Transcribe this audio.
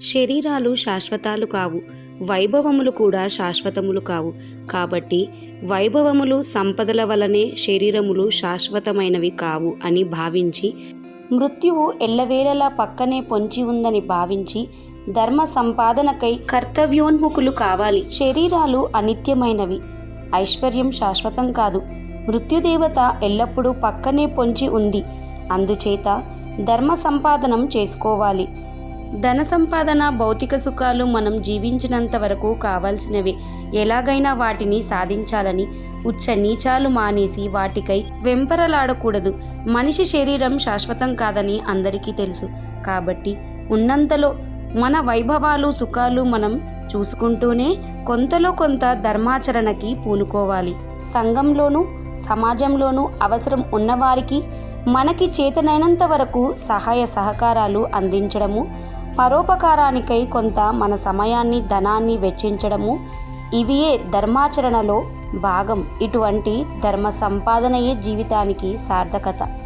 శరీరాలు శాశ్వతాలు కావు. వైభవములు కూడా శాశ్వతములు కావు. కాబట్టి వైభవములు సంపదల వలనే శరీరములు శాశ్వతమైనవి కావు అని భావించి మృత్యువు ఎల్లవేళలా పక్కనే పొంచి ఉందని భావించి ధర్మ సంపాదనకై కర్తవ్యోన్ముఖులు కావాలి. శరీరాలు అనిత్యమైనవి. ఐశ్వర్యం శాశ్వతం కాదు. మృత్యుదేవత ఎల్లప్పుడూ పక్కనే పొంచి ఉంది. అందుచేత ధర్మ సంపాదనం చేసుకోవాలి. ధన సంపాదన భౌతిక సుఖాలు మనం జీవించినంత వరకు కావాల్సినవి. ఎలాగైనా వాటిని సాధించాలని ఉచ్చ నీచాలు మానేసి వాటికై వెంపరలాడకూడదు. మనిషి శరీరం శాశ్వతం కాదని అందరికీ తెలుసు. కాబట్టి ఉన్నంతలో మన వైభవాలు సుఖాలు మనం చూసుకుంటూనే కొంతలో కొంత ధర్మాచరణకి పూనుకోవాలి. సంఘంలోనూ సమాజంలోనూ అవసరం ఉన్నవారికి మనకి చేతనైనంత వరకు సహాయ సహకారాలు అందించడము పరోపకారానికై కొంత మన సమయాన్ని ధనాన్ని వెచ్చించడము ఇవియే ధర్మాచరణలో భాగం. ఇటువంటి ధర్మ సంపాదనయే జీవితానికి సార్థకత.